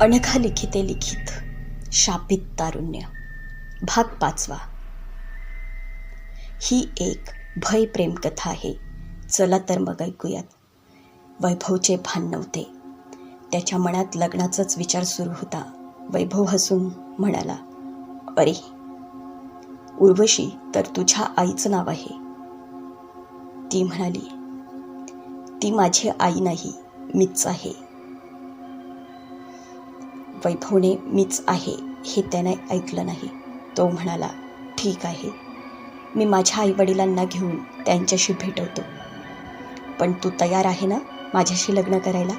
अनघा लिखिते लिखित शापित तारुण्य. भाग पाचवा. ही एक भय प्रेमकथा आहे. चला तर मग ऐकूयात. वैभवचे भान नव्हते. त्याच्या मनात लग्नाचाच विचार सुरू होता. वैभव हसून म्हणाला अरे उर्वशी तर तुझ्या आईचं नाव आहे. ती म्हणाली ती माझी आई नाही मीच आहे. वैभवने मीच आहे हे त्याने ऐकलं नाही. तो म्हणाला ठीक आहे. मी माझ्या आईवडिलांना घेऊन त्यांच्याशी भेटवतो. पण तू तयार आहे ना माझ्याशी लग्न करायला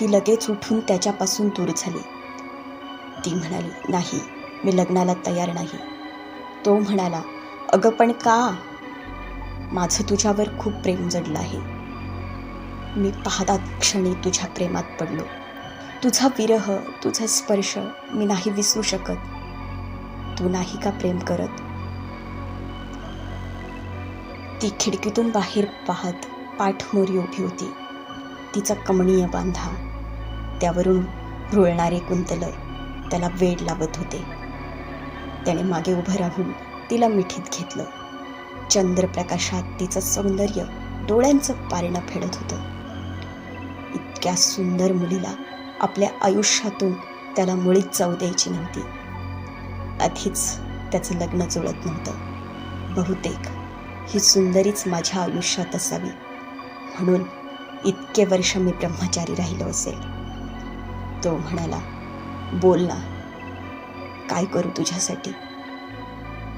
ती लगेच उठून त्याच्यापासून दूर झाली. ती म्हणाली नाही मी लग्नाला तयार नाही. तो म्हणाला अगं पण का? माझं तुझ्यावर खूप प्रेम जडलं आहे. मी पाहता क्षणी तुझ्या प्रेमात पडलो. तुझा विरह तुझा स्पर्श मी नाही विसरू शकत. तू नाही का प्रेम करत? ती खिडकीतून बाहेर पाहत पाठमोरी उभी होती. तिचा कमणीय बांधा त्यावरून रुळणारे कुंतल त्याला वेड लावत होते. त्याने मागे उभं राहून तिला मिठीत घेतलं. चंद्रप्रकाशात तिचं सौंदर्य डोळ्यांचं पारणं फेडत होतं. इतक्या सुंदर मुलीला आपल्या आयुष्यातून त्याला मुळीच जाऊ द्यायची नव्हती. आधीच त्याचं लग्न जुळत नव्हतं. बहुतेक ही सुंदरीच माझ्या आयुष्यात असावी. म्हणून इतके वर्ष मी ब्रह्मचारी राहिलो असेल. तो म्हणाला बोल ना काय करू तुझ्यासाठी?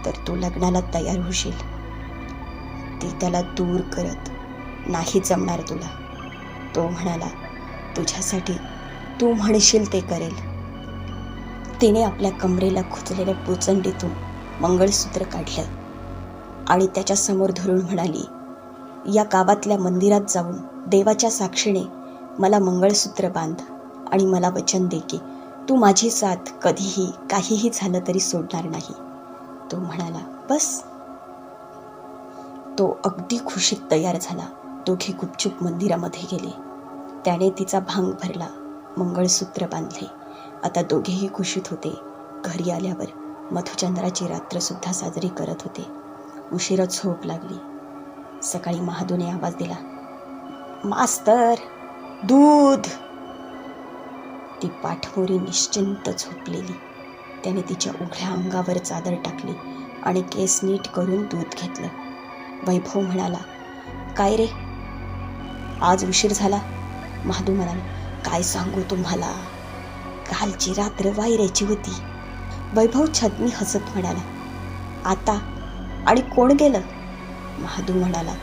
तर तू लग्नाला तयार होशील. ती त्याला दूर करत नाही जमणार तुला. तो म्हणाला तुझ्यासाठी तू म्हणशील ते करेल. तिने आपल्या कमरेला खुचलेल्या पोचंडीतून मंगळसूत्र काढलं आणि त्याच्यासमोर धरून म्हणाली या गावातल्या मंदिरात जाऊन देवाच्या साक्षीने मला मंगळसूत्र बांध आणि मला वचन दे की तू माझी साथ कधीही काहीही झालं तरी सोडणार नाही. तो म्हणाला बस. तो अगदी खुशीत तयार झाला. दोघे गुपचूप मंदिरामध्ये गेले. त्याने तिचा भांग भरला. मंगळसूत्र बांधले. आता दोघेही खुशीत होते. घरी आल्यावर मधुचंद्राची रात्रसुद्धा साजरी करत होते. उशिरा झोप लागली. सकाळी महादूने आवाज दिला मास्तर दूध. ती पाठमोरी निश्चिंत झोपलेली. त्याने तिच्या उघड्या अंगावर चादर टाकली आणि केस नीट करून दूध घेतलं. वैभव म्हणाला काय रे? आज उशीर झाला? महादू म्हणाला काय सांगू तुम्हाला? कालची रात्र वायऱ्याची होती. वैभव छदमी हसत म्हणाला आता? आणि कोण गेलं? महादू म्हणाला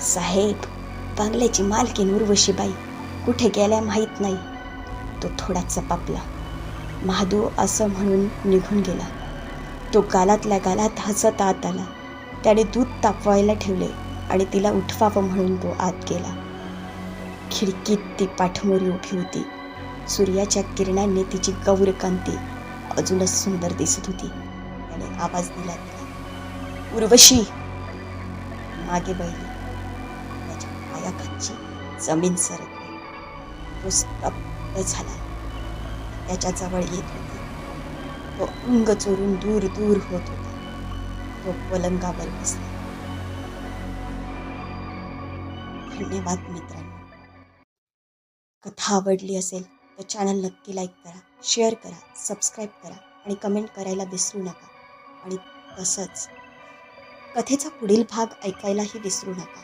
साहेब बंगल्याची मालकीन उर्वशीबाई. कुठे गेल्या माहीत नाही. तो थोडा चपापला. महादू असं म्हणून निघून गेला. तो गालातल्या गालात हसत आत आला. त्याने दूध तापवायला ठेवले आणि तिला उठवावं म्हणून तो आत गेला. खिडकीत ती पाठमोरी उभी होती. सूर्याच्या किरणांनी तिची गौरकांती अजूनच सुंदर दिसत होती. त्याने आवाज दिला तिला उर्वशी मागे बैली त्याच्या पायाखालची जमीन सरकली तो स्तब्ध झाला. त्याच्याजवळ येत होती. तो अंग चोरून दूर दूर होत होता. तो पलंगावर बसला. धन्यवाद मित्रांनो. कथा आवडली असेल तर चॅनल नक्की लाईक करा शेअर करा सबस्क्राईब करा आणि कमेंट करायला विसरू नका. आणि तसंच कथेचा पुढील भाग ऐकायलाही विसरू नका.